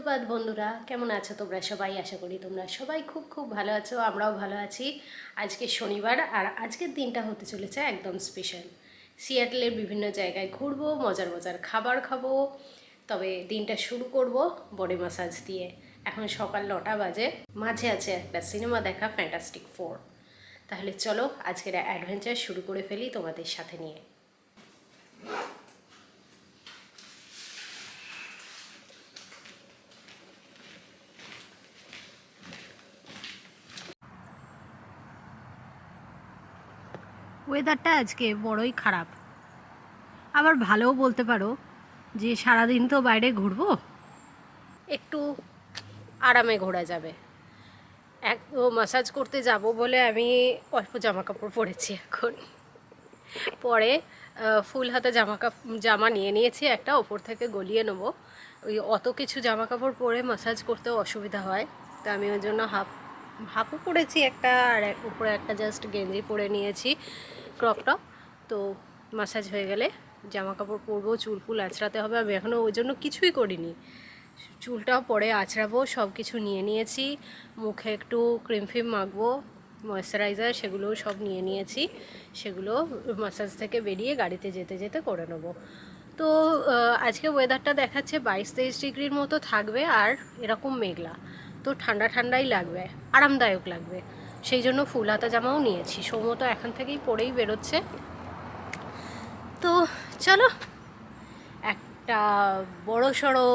সুপ্রভাত বন্ধুরা, কেমন আছো তোমরা সবাই? আশা করি তোমরা সবাই খুব খুব ভালো আছো, আমরাও ভালো আছি। আজকে শনিবার আর আজকের দিনটা হতে চলেছে একদম স্পেশাল সিয়াটলের বিভিন্ন জায়গায় ঘুরবো, মজার মজার খাবার খাব, তবে দিনটা শুরু করব বডি মাসাজ দিয়ে। এখন সকাল নটা বাজে, মাঝে আছে একটা সিনেমা দেখা ফ্যান্টাস্টিক ফোর তাহলে চলো আজকের অ্যাডভেঞ্চার শুরু করে ফেলি তোমাদের সাথে নিয়ে। ওয়েদারটা আজকে বড়ই খারাপ। আবার ভালোও বলতে পারো যে সারাদিন তো বাইরে ঘুরবো। একটু আরামে ঘোরা যাবে। এক মাসাজ করতে যাব বলে আমি অল্প জামা কাপড় পরেছি এখন। পরে ফুল হাতে জামা কাপড় জামা নিয়ে নিয়েছি একটা, ওপর থেকে গলিয়ে নেব। ওই অত কিছু জামা কাপড় পরে মাসাজ করতেও অসুবিধা হয়। তো আমি ওই জন্য হাফ, হাফও পরেছি একটা, আর উপরে একটা জাস্ট গেঞ্জি পরে নিয়েছি। ক্রপ টপ তো মাসাজ হয়ে গেলে জামা কাপড় পরবো, চুল ফুল আঁচড়াতে হবে। আমি এখনও ওই জন্য কিছুই করিনি। চুলটাও পরে আঁচড়াবো সব কিছু নিয়ে নিয়েছি। মুখে একটু ক্রিম ফিম মাখবো ময়েশ্চারাইজার সেগুলোও সব নিয়ে নিয়েছি। সেগুলো মাসাজ থেকে বেরিয়ে গাড়িতে যেতে যেতে করে নেব। তো আজকে ওয়েদারটা দেখাচ্ছে বাইশ তেইশ ডিগ্রির মতো থাকবে আর এরকম মেঘলা। তো ঠান্ডা ঠান্ডাই লাগবে, আরামদায়ক লাগবে। সেই জন্য ফুল হাতা জামাও নিয়েছি। সৌম্য তো এখন থেকেই পরেই বেরোচ্ছে। তো চলো, একটা বড় সড়ো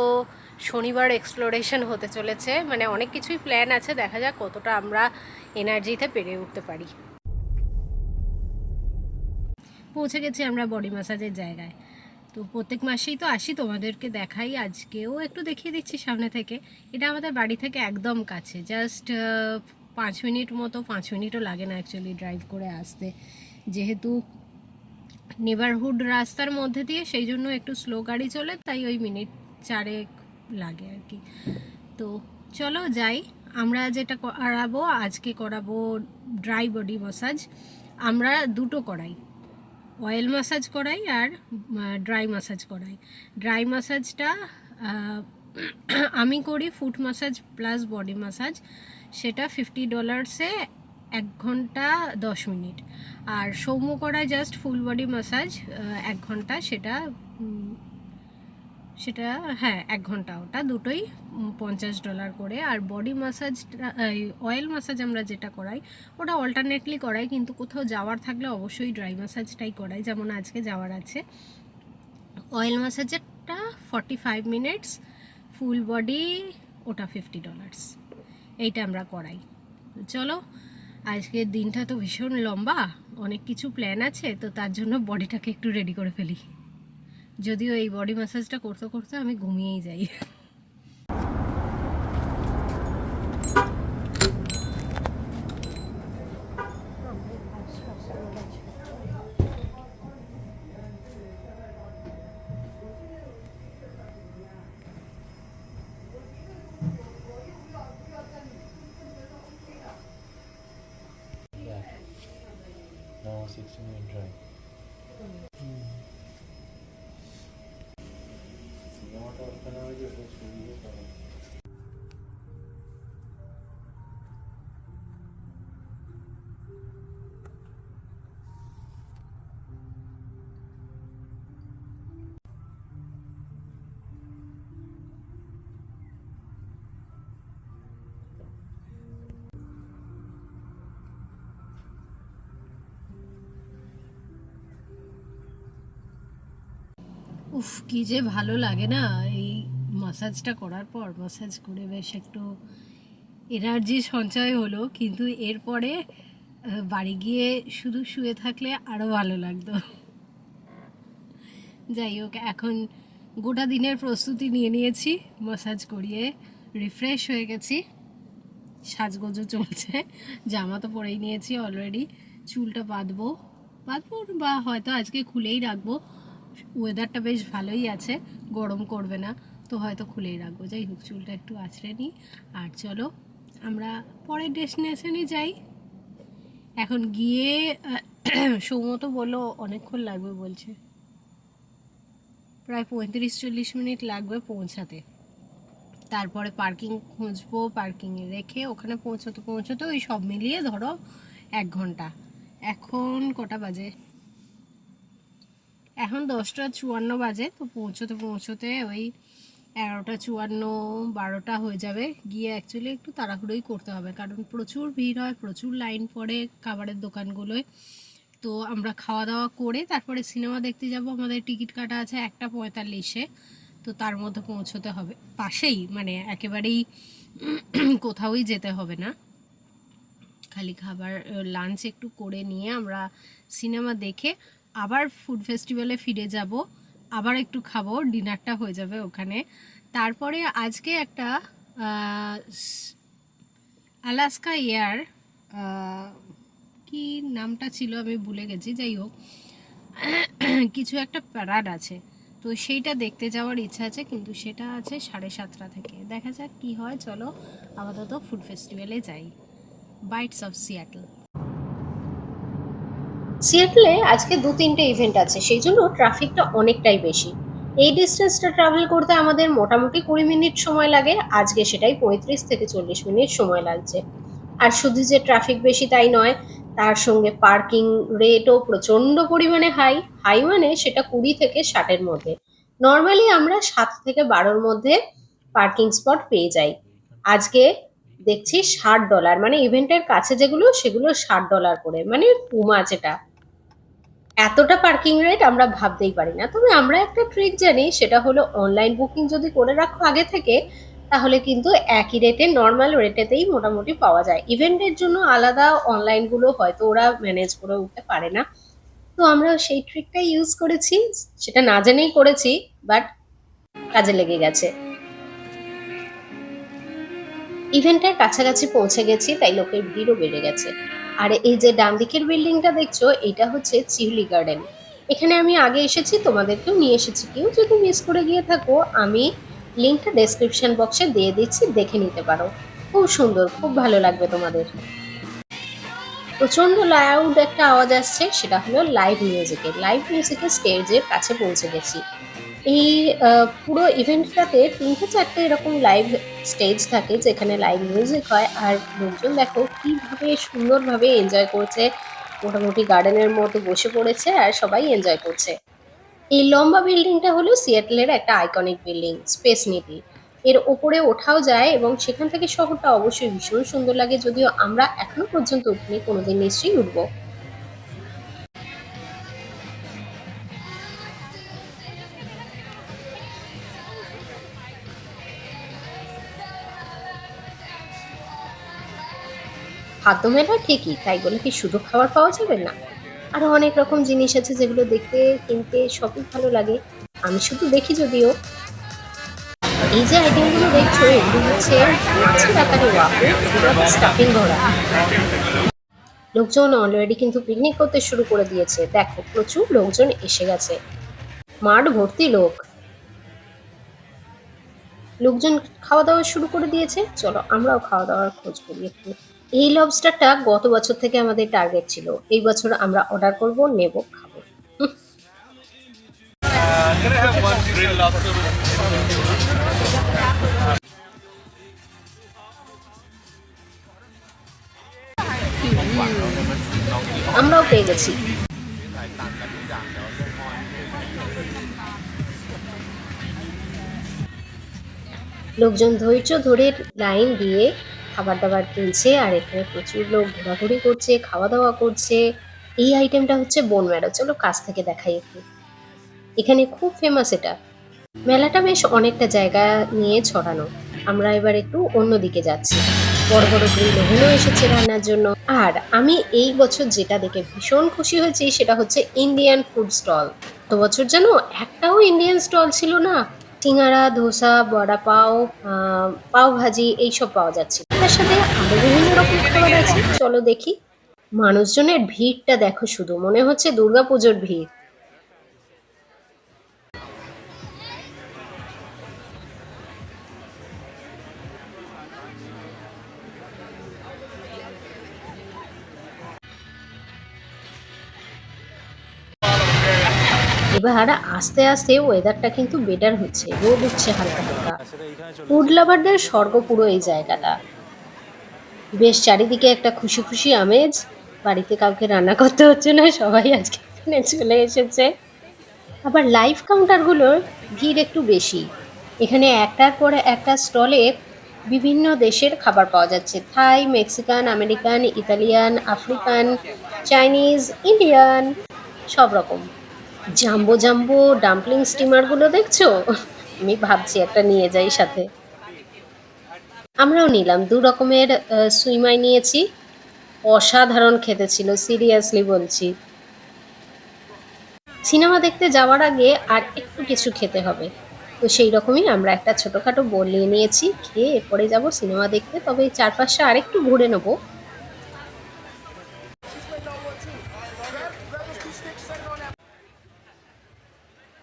শনিবার এক্সপ্লোরেশন হতে চলেছে। মানে অনেক কিছুই প্ল্যান আছে, দেখা যাক কতটা আমরা এনার্জিতে পেরে উঠতে পারি। পৌঁছে গেছি আমরা বডি ম্যাসাজের জায়গায়। তো প্রত্যেক মাসেই তো আসি, তোমাদেরকে দেখাই। আজকেও একটু দেখিয়ে দিচ্ছি সামনে থেকে। এটা আমাদের বাড়ি থেকে একদম কাছে। জাস্ট পাঁচ মিনিট মতো, পাঁচ মিনিটও লাগে না অ্যাকচুয়ালি ড্রাইভ করে আসতে। যেহেতু নেবারহুড রাস্তার মধ্যে দিয়ে সেই জন্য একটু স্লো গাড়ি চলে, তাই ওই মিনিট চারেক লাগে আর কি। তো চলো যাই, আমরা যেটা করাবো, আজকে করাবো ড্রাই বডি মাসাজ আমরা দুটো করাই অয়েল মাসাজ করাই আর ড্রাই মাসাজ করাই। ড্রাই মাসাজটা আমি করি foot massage plus body massage সেটা ফিফটি ডলার্সে এক ঘণ্টা দশ মিনিট। আর সৌম্য করায় জাস্ট ফুল বডি মাসাজ এক ঘণ্টা সেটা সেটা হ্যাঁ এক ঘণ্টা। ওটা দুটোই পঞ্চাশ ডলার করে। আর বডি মাসাজটা অয়েল মাসাজ আমরা যেটা করাই, ওটা অল্টারনেটলি করাই, কিন্তু কোথাও যাওয়ার থাকলে অবশ্যই ড্রাই মাসাজটাই করাই, যেমন আজকে যাওয়ার আছে। Oil মাসাজেরটা forty five minutes full body ওটা ফিফটি ডলার্স এইটা আমরা করাই। চলো, আজকের দিনটা তো ভীষণ লম্বা, অনেক কিছু প্ল্যান আছে, তো তার জন্য বডিটাকে একটু রেডি করে ফেলি। যদিও এই বডি ম্যাসাজটা করতে করতে আমি ঘুমিয়েই যাই। উফ কি যে ভালো লাগে না এই মাসাজটা করার পর মাসাজ করে বেশ একটু এনার্জি সঞ্চয় হলো। কিন্তু এরপরে বাড়ি গিয়ে শুধু শুয়ে থাকলে আরও ভালো লাগতো। যাই হোক, এখন গোটা দিনের প্রস্তুতি নিয়ে নিয়েছি। মাসাজ করিয়ে রিফ্রেশ হয়ে গেছি। সাজগোজও চলছে। জামা তো পরেই নিয়েছি অলরেডি চুলটা বাঁধবো। বাঁধবো বা হয়তো আজকে খুলেই রাখব। ওয়েদারটা বেশ ভালোই আছে। গরম করবে না। তো হয়তো খুলেই রাখব। যাই হোক চুলটা একটু আছড়ে নিই। আর চলো, আমরা পরের ডেস্টিনেশনে যাই। এখন গিয়ে সৌম্য তো বলল অনেকক্ষণ লাগবে বলছে। প্রায় পঁয়ত্রিশ চল্লিশ মিনিট লাগবে পৌঁছাতে। তারপরে পার্কিং খুঁজবো পার্কিংয়ে রেখে ওখানে পৌঁছতে পৌঁছতে ওই সব মিলিয়ে ধরো এক ঘণ্টা। এখন কটা বাজে? এখন দশটা চুয়ান্ন বাজে, তো পৌঁছতে পৌঁছতে ওই এগারোটা চুয়ান্ন, বারোটা হয়ে যাবে। গিয়ে অ্যাকচুয়ালি একটু তাড়াহুড়োই করতে হবে। কারণ প্রচুর ভিড় হয়, প্রচুর লাইন পড়ে খাবারের দোকানগুলোয়। তো আমরা খাওয়া দাওয়া করে তারপরে সিনেমা দেখতে যাব। আমাদের টিকিট কাটা আছে একটা পঁয়তাল্লিশে। তো তার মধ্যে পৌঁছতে হবে। পাশেই মানে একেবারেই কোথাওই যেতে হবে না। খালি খাবার লাঞ্চ একটু করে নিয়ে আমরা সিনেমা দেখে আবার ফুড ফেস্টিভ্যালে ফিরে যাব। আবার একটু খাব, ডিনারটা হয়ে যাবে ওখানে। তারপরে আজকে একটা আলাস্কা এয়ার কি নামটা ছিল আমি ভুলে গেছি, যাই হোক। কিছু একটা প্যারাড আছে, তো সেইটা দেখতে যাওয়ার ইচ্ছা আছে, কিন্তু সেটা আছে সাড়ে সাতটা থেকে। দেখা যাক কি হয়, চলো আপাতত ফুড ফেস্টিভ্যালে যাই। Bytes of Seattle. সিয়াটলে আজকে দু তিনটে ইভেন্ট আছে, সেই জন্য ট্রাফিকটা অনেকটাই বেশি। এই ডিস্টেন্সটা ট্রাভেল করতে আমাদের মোটামুটি কুড়ি মিনিট সময় লাগে, আজকে সেটাই পঁয়ত্রিশ থেকে চল্লিশ মিনিট সময় লাগছে। আর শুধু যে ট্রাফিক বেশি তাই নয়, তার সঙ্গে পার্কিং রেটও প্রচণ্ড পরিমাণে হাই হাই মানে সেটা কুড়ি থেকে ষাটের মধ্যে। নর্মালি আমরা সাত থেকে বারোর মধ্যে পার্কিং স্পট পেয়ে যাই। আজকে দেখছি ষাট ডলার মানে ইভেন্টের কাছে যেগুলো, সেগুলো ষাট ডলার করে মানে টু মাছ এটা। এতটা পার্কিং রেট আমরা ভাবতেই পারি না। তবে আমরা একটা ট্রিক জানি, সেটা হলো অনলাইন বুকিং যদি করে রাখো আগে থেকে, তাহলে কিন্তু একই রেটে নর্মাল রেটেতেই মোটামুটি পাওয়া যায়। ইভেন্টের জন্য আলাদা অনলাইনগুলো হয়তো ওরা ম্যানেজ করে উঠতে পারে না। তো আমরা সেই ট্রিকটাই ইউজ করেছি, সেটা না জেনেই করেছি বাট কাজে লেগে গেছে। ইভেন্টের কাছাকাছি পৌঁছে গেছি, তাই লোকের ভিড়ও বেড়ে গেছে। আর এই যে ডান দিকের বিল্ডিংটা দেখছ, এটা হচ্ছে চিউলি গার্ডেন। এখানে আমি আগে এসেছি, তোমাদেরকেও নিয়ে এসেছি। কেউ যদি মিস করে গিয়ে থাকো, আমি লিঙ্কটা ডেসক্রিপশন বক্সে দিয়ে দিচ্ছি, দেখে নিতে পারো। খুব সুন্দর, খুব ভালো লাগবে তোমাদের। প্রচণ্ড লাউড একটা আওয়াজ আসছে, সেটা হলো লাইভ মিউজিকের লাইভ মিউজিকের স্টেজের কাছে পৌঁছে গেছি। এই পুরো ইভেন্টটাতে তিনটে চারটে এরকম লাইভ স্টেজ থাকে যেখানে লাইভ মিউজিক হয়। আর লোকজন দেখো কীভাবে সুন্দরভাবে এনজয় করছে। মোটামুটি গার্ডেনের মতো বসে পড়েছে আর সবাই এনজয় করছে। এই লম্বা বিল্ডিংটা হলো সিয়াটলের একটা আইকনিক বিল্ডিং স্পেস নিটি এর ওপরে ওঠাও যায় এবং সেখান থেকে শহরটা অবশ্যই ভীষণ সুন্দর লাগে। যদিও আমরা এখনও পর্যন্ত উঠিনি, কোনোদিন নিশ্চয়ই উঠবো। খাদ্য মেলা ঠিকই, তাই বলে কি শুধু খাবার পাওয়া যাবে না? আরও অনেক রকম জিনিস আছে যেগুলো দেখতে, কিনতে সবই ভালো লাগে। আমি শুধু দেখি যদিও। এই যে আইটেমগুলো দেখছ, এগুলো হচ্ছে মাছের আকারে স্টাফিং ভরা লোকজন অলরেডি কিন্তু পিকনিক করতে শুরু করে দিয়েছে। দেখো, প্রচুর লোকজন এসে গেছে। মাঠ ভর্তি লোক। লোকজন খাওয়া দাওয়া শুরু করে দিয়েছে। চলো আমরাও খাওয়া দাওয়ার খোঁজ করি একটু। এই লবস্টারটা গত বছর থেকে আমাদের টার্গেট ছিল এই বছর আমরা অর্ডার করব, নেব, খাব? আমরাও পেয়ে গেছি লোকজন ধৈর্য ধরে লাইন দিয়ে খাবার দাবার কিনছে আর এখানে প্রচুর লোক ঘোরাঘুরি করছে খাওয়া দাওয়া করছে। এই আইটেমটা হচ্ছে বোন ম্যারো চলো কাছ থেকে দেখাই একটু। এখানে খুব ফেমাস এটা। মেলাটা বেশ অনেকটা জায়গা নিয়ে ছড়ানো। আমরা এবার একটু অন্যদিকে যাচ্ছি। বড় বড় গ্রিল ওভেনও এসেছে রান্নার জন্য। আর আমি এই বছর যেটা দেখে ভীষণ খুশি হয়েছি সেটা হচ্ছে ইন্ডিয়ান ফুড স্টল তো বছর যেন একটাও ইন্ডিয়ান স্টল ছিল না। সিঙ্গারা, ধোসা, বড়া পাও পাও ভাজি এইসব পাওয়া যাচ্ছে তার সাথে আরও বিভিন্ন রকম খাবার আছে চলো দেখি। মানুষজনের ভিড়টা দেখো শুধু। মনে হচ্ছে দুর্গাপুজোর ভিড়। এবার আস্তে আস্তে ওয়েদারটা কিন্তু বেটার হচ্ছে। রোদ উঠছে হালকা হালকা। ফুড লাভারদের স্বর্গ পুরো এই জায়গাটা। বেশ, চারিদিকে একটা খুশি খুশি আমেজ। বাড়িতে কাউকে রান্না করতে হচ্ছে না, সবাই আজকে এখানে চলে এসেছে। আবার লাইভ কাউন্টারগুলোর ভিড় একটু বেশি। এখানে একটার পরে একটা স্টলে বিভিন্ন দেশের খাবার পাওয়া যাচ্ছে। Thai, Mexican, American, Italian, African, Chinese, Indian, সব রকম। জাম্বো জাম্বো ডাম্পলিং স্টিমারগুলো দেখছ? আমি ভাবছি একটা নিয়ে যাই সাথে। আমরাও নিলাম। দু রকমের সুইমাই নিয়েছি। অসাধারণ খেতে ছিল, সিরিয়াসলি বলছি। সিনেমা দেখতে যাওয়ার আগে আর একটু কিছু খেতে হবে। তো সেই রকমই আমরা একটা ছোটোখাটো নিয়ে নিয়েছি, খেয়ে এরপরে যাব সিনেমা দেখতে। তবে এই চারপাশটা আরেকটু ঘুরে নেব।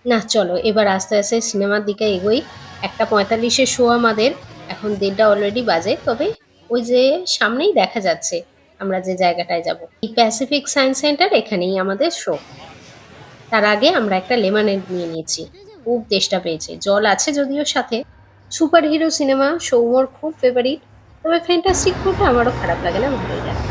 না, চলো, এবার আস্তে আস্তে সিনেমার দিকে এগোই। একটা পঁয়তাল্লিশে শো আমাদের। এখন দেড়টা অলরেডি বাজে, তবে ওই যে সামনেই দেখা যাচ্ছে আমরা যে জায়গাটায় যাব। এই প্যাসিফিক সায়েন্স সেন্টার এখানেই আমাদের শো তার আগে আমরা একটা লেমনেড নিয়ে নিয়েছি। খুব তেষ্টা পেয়েছে। জল আছে যদিও সাথে। সুপার হিরো সিনেমা সৌমর খুব ফেভারিট তবে ফ্যান্টাস্টিক ফুডটা আমারও খারাপ লাগে না, ভালোই লাগে।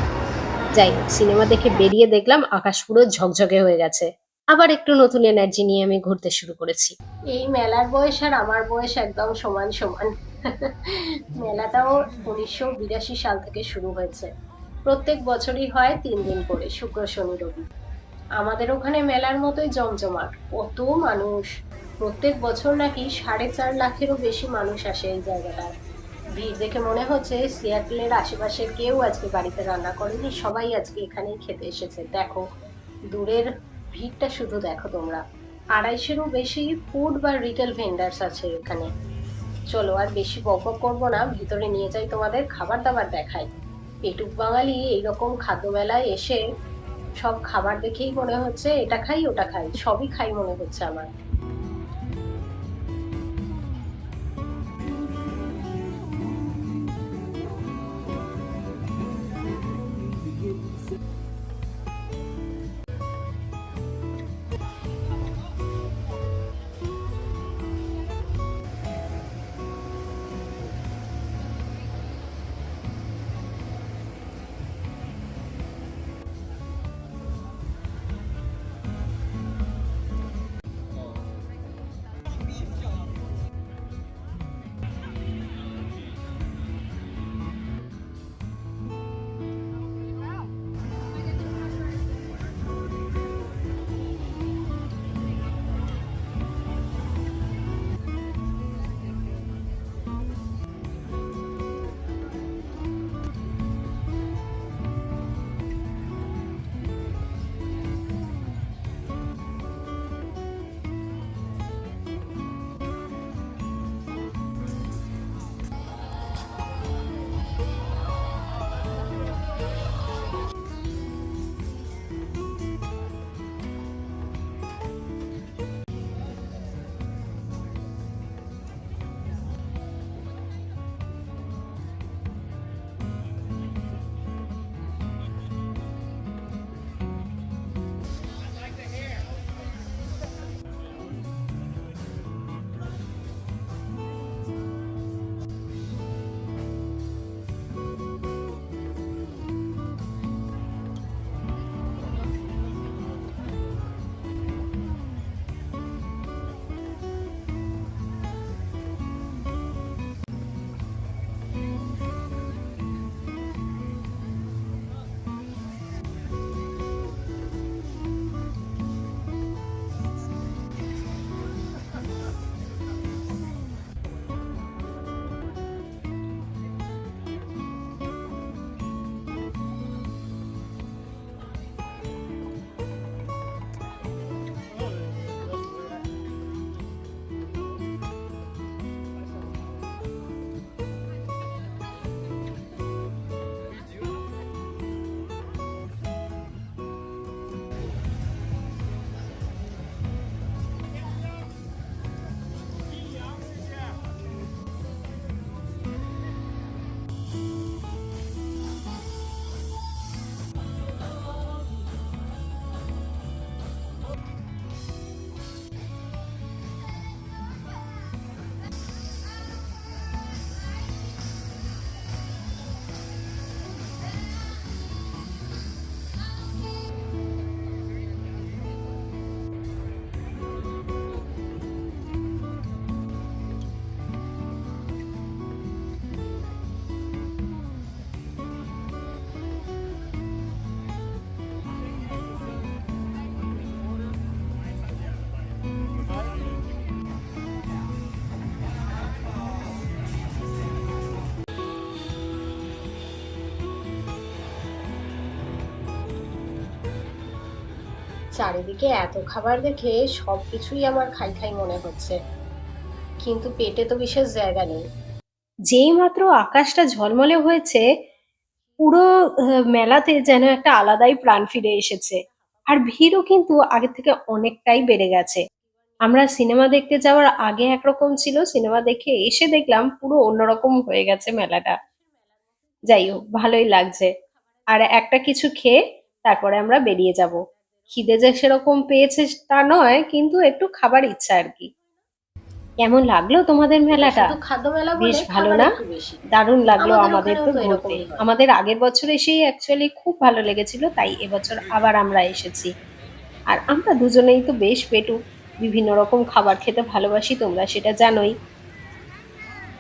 যাই হোক সিনেমা দেখে বেরিয়ে দেখলাম, আকাশ পুরো ঝকঝকে হয়ে গেছে। আবার একটু নতুন এনার্জি নিয়ে আমি ঘুরতে শুরু করেছি। এই মেলার বয়স আর আমার বয়স একদম সমান সমান। মেলাটাও উনিশশো বিরাশি সাল থেকে শুরু হয়েছে। প্রত্যেক বছরই হয় তিন দিন করে, শুক্র, শনি, রবি। আমাদের ওখানে মেলার মতোই জমজমাট। কত মানুষ! প্রত্যেক বছর নাকি সাড়ে চার লাখেরও বেশি মানুষ আসে এই জায়গাটায়। ভিড় দেখে মনে হচ্ছে সিয়াটলের আশেপাশের কেউ আজকে বাড়িতে রান্না করেনি, সবাই আজকে এখানেই খেতে এসেছে। দেখো, দূরের ভিড়টা শুধু দেখো তোমরা। আড়াইশেরও বেশি ফুড বা রিটেল ভেন্ডার্স আছে এখানে। চলো আর বেশি বক করব না, ভিতরে নিয়ে যাই তোমাদের খাবার দাবার দেখাই। পেটুক বাঙালি এইরকম খাদ্য খাদ্যবেলায় এসে সব খাবার দেখেই মনে হচ্ছে এটা খাই, ওটা খাই, সবই খাই মনে হচ্ছে আমার। চারিদিকে এত খাবার দেখে সব কিছুই আমার খাই খাই মনে হচ্ছে। কিন্তু পেটে তো বিশেষ জায়গা নেই। যেই মাত্র আকাশটা ঝলমলে হয়েছে, পুরো মেলাতে যেন একটা আলাদাই প্রাণ ফিরে এসেছে। আর ভিড়ও কিন্তু আগের থেকে অনেকটাই বেড়ে গেছে। আমরা সিনেমা দেখতে যাওয়ার আগে একরকম ছিল, সিনেমা দেখে এসে দেখলাম পুরো অন্যরকম হয়ে গেছে মেলাটা। যাই হোক, ভালোই লাগছে। আর একটা কিছু খেয়ে তারপরে আমরা বেরিয়ে যাব। খিদে যে সেরকম পেয়েছে তা নয় কিন্তু একটু খাবার ইচ্ছা আর কি। কেমন লাগল তোমাদের মেলাটা? খাদ্য মেলা বেশ ভালো না? দারুণ লাগল আমাদের আমাদের তো ঘুরতে। আমাদের আগের বছর এসেই অ্যাকচুয়ালি খুব ভালো লেগেছিল তাই এবছর আবার আমরা এসেছি। আর আমরা দুজনেই তো বেশ পেটু বিভিন্ন রকম খাবার খেতে ভালোবাসি তোমরা সেটা জানোই।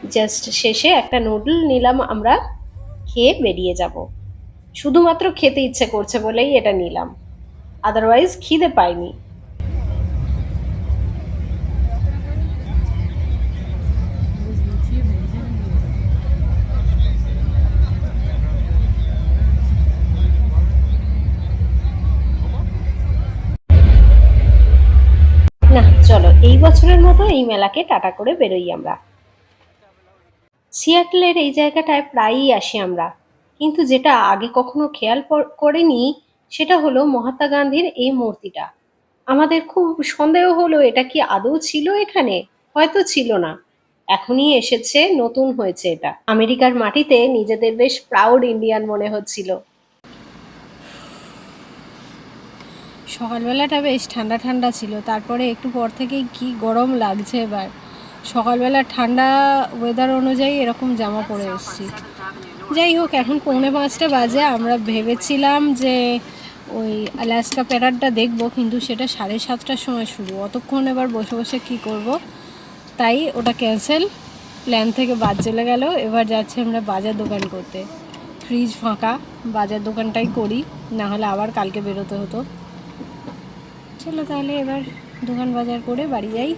জাস্ট শেষে একটা নুডল নিলাম আমরা খেয়ে বেরিয়ে যাব। শুধুমাত্র খেতে ইচ্ছে করছে বলেই এটা নিলাম। আদারওয়াইজ খিদে পাইনি। না, চলো, এই বছরের মতো এই মেলাকে টাটা করে বেরোই আমরা। সিয়াটলের এই জায়গাটায় প্রায়ই আসি আমরা। কিন্তু যেটা আগে কখনো খেয়াল করিনি সেটা হলো মহাত্মা গান্ধীর এই মূর্তিটা। আমাদের খুব সন্দেহ হলো, এটা কি আদৌ ছিল এখানে? হয়তো ছিল না। এখনই এসেছে, নতুন হয়েছে এটা। আমেরিকার মাটিতে নিজেদের বেশ প্রাউড ইন্ডিয়ান মনে হচ্ছিল। সকালবেলাটা বেশ ঠান্ডা ঠান্ডা ছিল, তারপরে একটু পর থেকেই কি গরম লাগছে এবার। সকালবেলা ঠান্ডা ওয়েদার অনুযায়ী এরকম জামা পরে এসেছি। যাই হোক, এখন পৌনে পাঁচটা বাজে, আমরা ভেবেছিলাম যে ওই আলাস্কা প্যারাডটা দেখব, কিন্তু সেটা সাড়ে সাতটার সময় শুরু। অতক্ষণ এবার বসে বসে কি করব? তাই ওটা ক্যান্সেল প্ল্যান থেকে বাদ চলে গেল। এবার যাচ্ছে আমরা বাজার দোকান করতে। ফ্রিজ ফাঁকা, বাজার দোকানটাই করি না হলে আবার কালকে বেরোতে হতো। চলো তাহলে এবার দোকান বাজার করে বাড়ি যাই।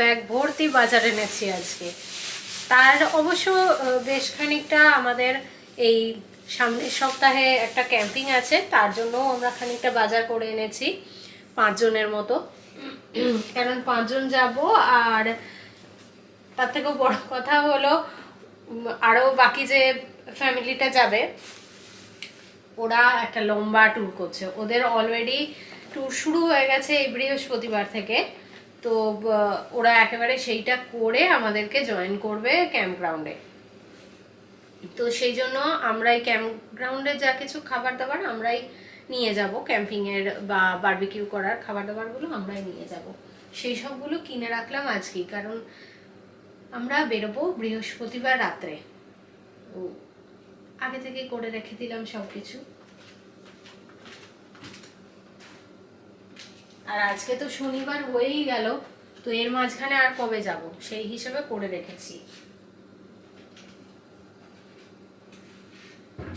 ব্যাগ ভর্তি বাজার এনেছি আজকে। তার অবশ্য বেশ খানিকটা আমাদের এই সামনের সপ্তাহে একটা ক্যাম্পিং আছে, তার জন্য আমরা খানিকটা বাজার করে এনেছি পাঁচজনের মতো। কারণ পাঁচজন যাব, আর তার থেকেও বড় কথা হলো আরও বাকি যে ফ্যামিলিটা যাবে, ওরা একটা লম্বা ট্যুর করছে। ওদের অলরেডি ট্যুর শুরু হয়ে গেছে এই বৃহস্পতিবার থেকে। তো ওরা একেবারে সেইটা করে আমাদেরকে জয়েন করবে ক্যাম্প গ্রাউন্ডে তো সেই জন্য আমরা এই ক্যাম্প গ্রাউন্ডে যা কিছু খাবার দাবার আমরাই নিয়ে যাব ক্যাম্পিংয়ের বা বারবিকিউ করার খাবার দাবারগুলো আমরাই নিয়ে যাব। সেই সবগুলো কিনে রাখলাম আজকেই, কারণ আমরা বেরোবো বৃহস্পতিবার রাত্রে। আগে থেকে করে রেখে দিলাম সব কিছু আর আজকে তো শনিবার হয়েই গেল তো এর মাঝখানে আর কবে যাব? সেই হিসেবে করে রেখেছি।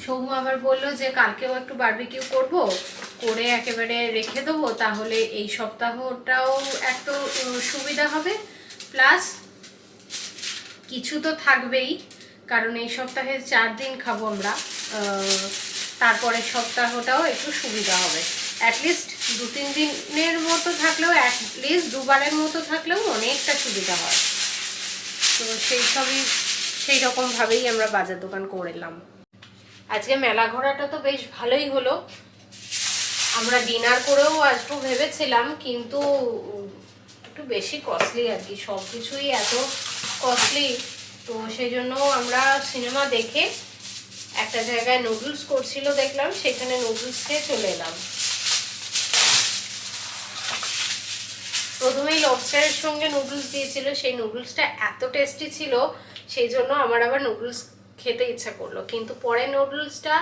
সৌম আবার বলল যে কালকেও একটু বারবিকিউ করব করে একেবারে রেখে দেবো তাহলে এই সপ্তাহটাও একটু সুবিধা হবে। প্লাস কিছু তো থাকবেই কারণ এই সপ্তাহে চার দিন খাব আমরা আহ, তারপরের সপ্তাহটাও একটু সুবিধা হবে। অ্যাটলিস্ট দু তিন দিনের মতো থাকলেও অ্যাটলিস্ট দুবারের মতো থাকলেও অনেকটা সুবিধা হয়। তো সেই সবই, সেই রকমভাবেই আমরা বাজার দোকান করলাম। আজকে মেলা ঘোরাটা তো বেশ ভালোই হলো। আমরা ডিনার করেও আসব ভেবেছিলাম, কিন্তু একটু বেশি কস্টলি আর কি। সব কিছুই এত কস্টলি তো সেই জন্য আমরা সিনেমা দেখে একটা জায়গায় নুডলস করছিল দেখলাম, সেখানে নুডলস খেয়ে চলে এলাম। প্রথমেই লবস্টারের সঙ্গে নুডলস দিয়েছিল, সেই নুডলসটা এত টেস্টি ছিল, সেই জন্য আমার আবার নুডলস খেতে ইচ্ছা করল। কিন্তু পরে নুডলসটা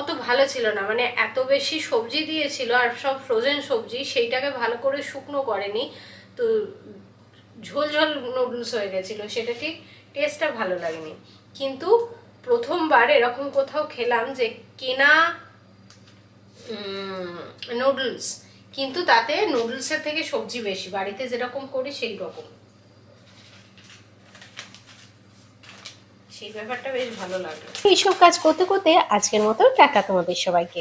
অত ভালো ছিল না। মানে এত বেশি সবজি দিয়েছিল আর সব ফ্রোজেন সবজি, সেইটাকে ভালো করে শুকনো করেনি। তো ঝোল ঝোল নুডলস হয়ে গেছিল, সেটা ঠিক টেস্টটা ভালো লাগেনি। কিন্তু প্রথমবার এরকম কোথাও খেলাম যে কেনা নুডলস কিন্তু তাতে নুডলসের থেকে সবজি বেশি, বাড়িতে যেরকম করি সেই রকম। সেই ব্যাপারটা বেশ ভালো লাগল এইসব কাজ করতে করতে আজকের মতো টাটা তোমাদের সবাইকে।